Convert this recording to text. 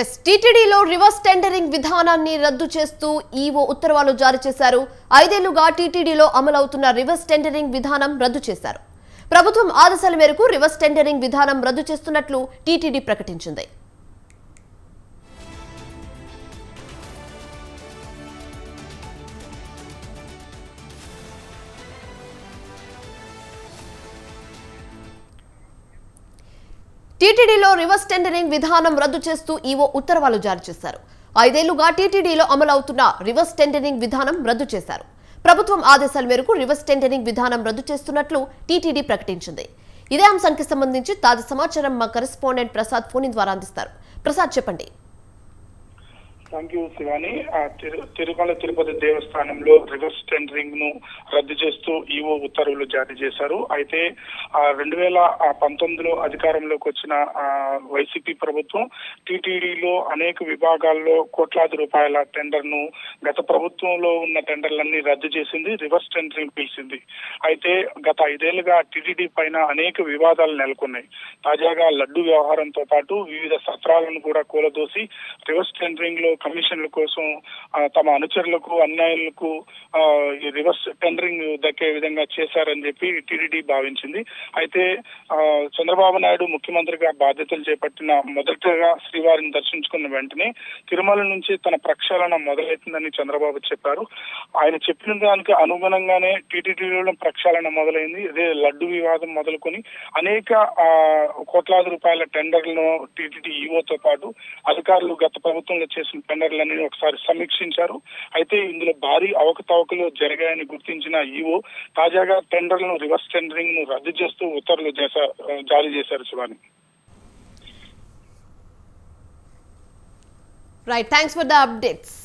Yes టీటీడీలో reverse tendering విధానాన్ని రద్దు చేస్తూ ఈవో ఉత్తర్వులు జారీ చేశారు. ఐదేళ్ళుగా టీటీడీలో అమలవుతున్న రివర్స్ టెండరింగ్ విధానం రద్దు చేశారు. ప్రభుత్వం ఆదేశాల మేరకు రివర్స్ టెండరింగ్ విధానం రద్దు చేస్తున్నట్లు టీటీడీ ప్రకటించింది. టీటీడీలో రివర్స్ టెండరింగ్ విధానం రద్దు చేస్తూ ఈవో ఉత్తర్వులు జారీ చేశారు. ఐదేళ్ళుగా టీటీడీలో అమలవుతున్న రివర్స్ టెండరింగ్ విధానం రద్దు చేశారు. ప్రభుత్వం ఆదేశాల మేరకు రివర్స్ టెండరింగ్ విధానం రద్దు చేస్తున్నట్లు టీటీడీ ప్రకటించింది. ఇదే అంశానికి సంబంధించి తాజా సమాచారం మా కరెస్పాండెంట్ ప్రసాద్ ఫోన్ ద్వారా అందిస్తారు. ప్రసాద్ చెప్పండి. థ్యాంక్ యూ శివాని ఆ తిరు- తిరుమల తిరుపతి దేవస్థానంలో రివర్స్ టెండరింగ్ను రద్దు చేస్తూ ఈవో ఉత్తర్వులు జారీ చేశారు. అయితే రెండు వేల పంతొమ్మిదిలో అధికారంలోకి వచ్చిన వైసీపీ ప్రభుత్వం టీటీడీలో అనేక విభాగాల్లో కోట్లాది రూపాయల టెండర్ను గత ప్రభుత్వంలో ఉన్న టెండర్లన్నీ రద్దు చేసింది రివర్స్ టెండరింగ్ పిలిచింది. అయితే గత ఐదేళ్ళుగా టీటీడీ పైన అనేక వివాదాలు నెలకొన్నాయి. తాజాగా లడ్డు వ్యవహారంతో పాటు వివిధ సత్రాలను కూడా కూలదోసి రివర్స్ టెండరింగ్లో కమిషన్ల కోసం తమ అనుచరులకు అన్యాయులకు ఈ రివర్స్ టెండరింగ్ దక్కే విధంగా చేశారని చెప్పి టీడీడీ భావించింది. అయితే చంద్రబాబు నాయుడు ముఖ్యమంత్రిగా బాధ్యతలు చేపట్టిన మొదటగా శ్రీవారిని దర్శించుకున్న వెంటనే తిరుమల నుంచి తన ప్రక్షాళన మొదలైతుందని చంద్రబాబు చెప్పారు. ఆయన చెప్పిన దానికి అనుగుణంగానే టీటీడీలో ప్రక్షాళన మొదలైంది. ఇదే లడ్డు వివాదం మొదలుకొని అనేక కోట్లాది రూపాయల టెండర్లను టీటీడీ ఈవోతో పాటు అధికారులు గత ప్రభుత్వంలో చేసిన టెండర్లన్నీ ఒకసారి సమీక్షించారు. అయితే ఇందులో భారీ అవకతవకలు జరిగాయని గుర్తించిన ఈవో తాజాగా టెండర్లను రివర్స్ టెండరింగ్ను రద్దు చేస్తూ ఉత్తర్వులు జారీ చేశారు Shivani. Right thanks for the updates